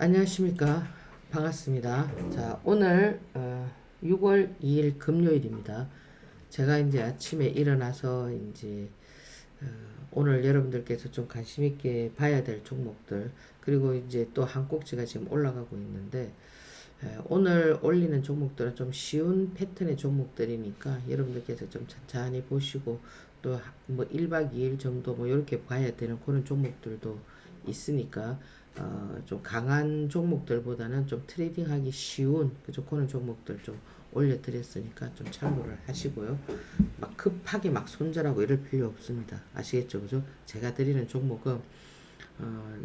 안녕하십니까. 반갑습니다. 자, 오늘 어, 6월 2일 금요일입니다. 제가 이제 아침에 일어나서 이제 어, 오늘 여러분들께서 좀 관심 있게 봐야 될 종목들 그리고 이제 또 한 꼭지가 지금 올라가고 있는데 에, 오늘 올리는 종목들은 좀 쉬운 패턴의 종목들이니까 여러분들께서 좀 천천히 보시고 또 뭐 1박 2일 정도 뭐 이렇게 봐야 되는 그런 종목들도 있으니까 어, 좀 강한 종목들보다는 좀 트레이딩하기 쉬운 그죠 그런 종목들 좀 올려드렸으니까 좀 참고를 하시고요. 막 급하게 막 손절하고 이럴 필요 없습니다. 아시겠죠, 그죠? 제가 드리는 종목은 어,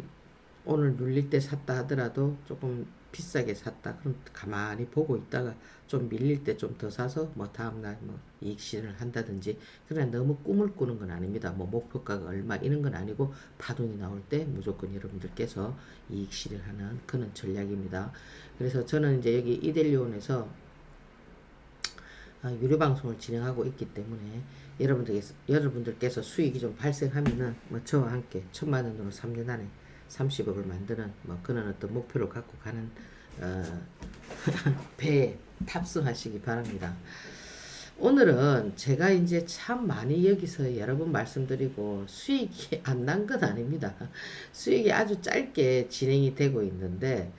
오늘 눌릴 때 샀다 하더라도 조금 비싸게 샀다. 그럼 가만히 보고 있다가 좀 밀릴 때 좀 더 사서 뭐 다음날 뭐 이익 실현을 한다든지 그러나 너무 꿈을 꾸는 건 아닙니다. 뭐 목표가가 얼마 이런 건 아니고 파동이 나올 때 무조건 여러분들께서 이익 실현하는 그런 전략입니다. 그래서 저는 이제 여기 이델리온에서 아, 유료 방송을 진행하고 있기 때문에 여러분들께서 여러분들께서 수익이 좀 발생하면은 뭐 저와 함께 천만 원으로 3년 안에 30억을 만드는 뭐 그런 어떤 목표를 갖고 가는 어, 배에 탑승하시기 바랍니다. 오늘은 제가 이제 참 많이 여기서 여러 번 말씀드리고 수익이 안 난 건 아닙니다. 수익이 아주 짧게 진행이 되고 있는데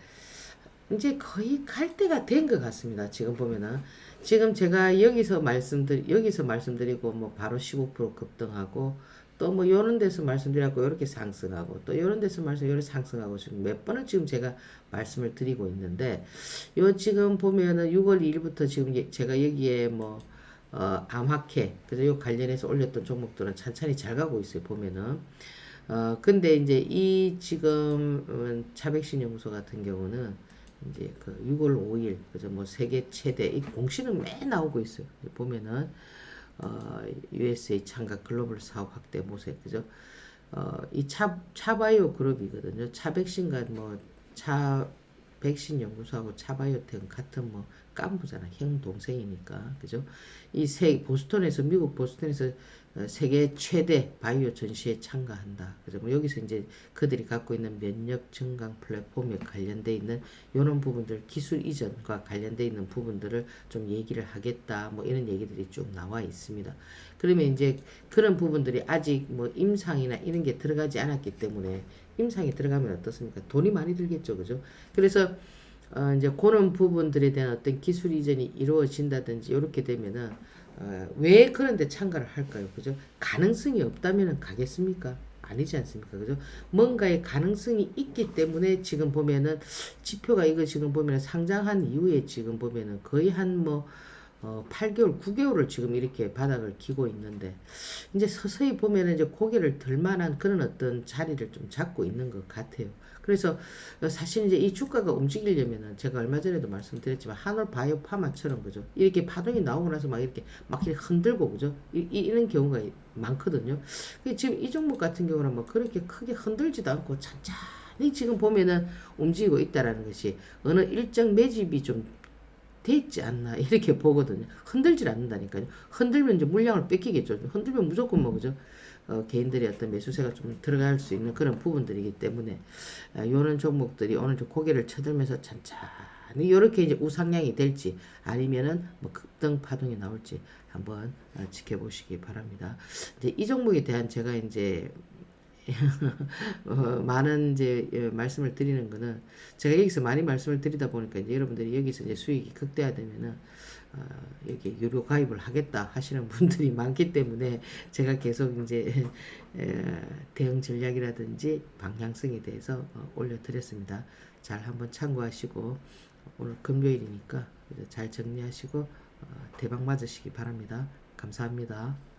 이제 거의 갈 때가 된 것 같습니다. 지금 보면은 지금 제가 여기서 말씀드 여기서 말씀드리고 뭐 바로 15% 급등하고 또뭐 요런 데서 말씀드렸고 이렇게 상승하고 또 요런 데서 말씀 이렇게 상승하고 지금 몇 번을 지금 제가 말씀을 드리고 있는데 요 지금 보면은 6월 2일부터 지금 예- 제가 여기에 뭐 어, 암학회 그래서 요 관련해서 올렸던 종목들은 찬찬히 잘 가고 있어요 보면은. 어 근데 이제 이 지금 음, 차백신 연구소 같은 경우는 이제 그 6월 5일 그죠 뭐 세계 최대 이 공시는 매 나오고 있어요. 보면은 어 USA 창가 글로벌 사업 확대 모색 그죠? 어 이 차 차바이오 그룹이거든요. 차 백신과 뭐차 백신 연구소하고 차바이오텍은 같은 뭐 깐부잖아. 형 동생이니까. 그죠? 이 세 보스턴에서 미국 보스턴에서 어, 세계 최대 바이오 전시에 참가한다. 그죠? 뭐 여기서 이제 그들이 갖고 있는 면역 증강 플랫폼에 관련돼 있는 이런 부분들 기술 이전과 관련돼 있는 부분들을 좀 얘기를 하겠다. 뭐 이런 얘기들이 쭉 나와 있습니다. 그러면 이제 그런 부분들이 아직 뭐 임상이나 이런 게 들어가지 않았기 때문에 임상이 들어가면 어떻습니까? 돈이 많이 들겠죠, 그죠? 그래서 어, 이제 그런 부분들에 대한 어떤 기술 이전이 이루어진다든지 이렇게 되면은 어, 왜 그런데 참가를 할까요, 그죠? 가능성이 없다면은 가겠습니까? 아니지 않습니까, 그죠? 뭔가의 가능성이 있기 때문에 지금 보면은 지표가 이거 지금 보면 상장한 이후에 지금 보면은 거의 한뭐 어, 8개월, 9개월을 지금 이렇게 바닥을 기고 있는데, 이제 서서히 보면은 이제 고개를 들 만한 그런 어떤 자리를 좀 잡고 있는 것 같아요. 그래서 사실 이제 이 주가가 움직이려면은 제가 얼마 전에도 말씀드렸지만 한올 바이오 파마처럼 그죠? 이렇게 파동이 나오고 나서 막 이렇게 막 이렇게 흔들고 그죠? 이, 이- 이런 경우가 많거든요. 근데 지금 이 종목 같은 경우는 뭐 그렇게 크게 흔들지도 않고 천천히 지금 보면은 움직이고 있다라는 것이 어느 일정 매집이 좀 됐지 않나 이렇게 보거든요. 흔들질 않는다니까요. 흔들면 이제 물량을 뺏기겠죠. 흔들면 무조건 뭐 그죠? 어, 개인들이 어떤 매수세가 좀 들어갈 수 있는 그런 부분들이기 때문에 아, 요런 종목들이 오늘 좀 고개를 쳐들면서 천천히 요렇게 이제 우상향이 될지 아니면은 뭐 급등 파동이 나올지 한번 어, 지켜보시기 바랍니다. 이제 이 종목에 대한 제가 이제 어, 많은 이제 예, 말씀을 드리는 거는 제가 여기서 많이 말씀을 드리다 보니까 이제 여러분들이 여기서 이제 수익이 극대화되면은 어, 여기 유료 가입을 하겠다 하시는 분들이 많기 때문에 제가 계속 이제 에, 대응 전략이라든지 방향성에 대해서 어, 올려드렸습니다. 잘 한번 참고하시고 오늘 금요일이니까 잘 정리하시고 어, 대박 맞으시기 바랍니다. 감사합니다.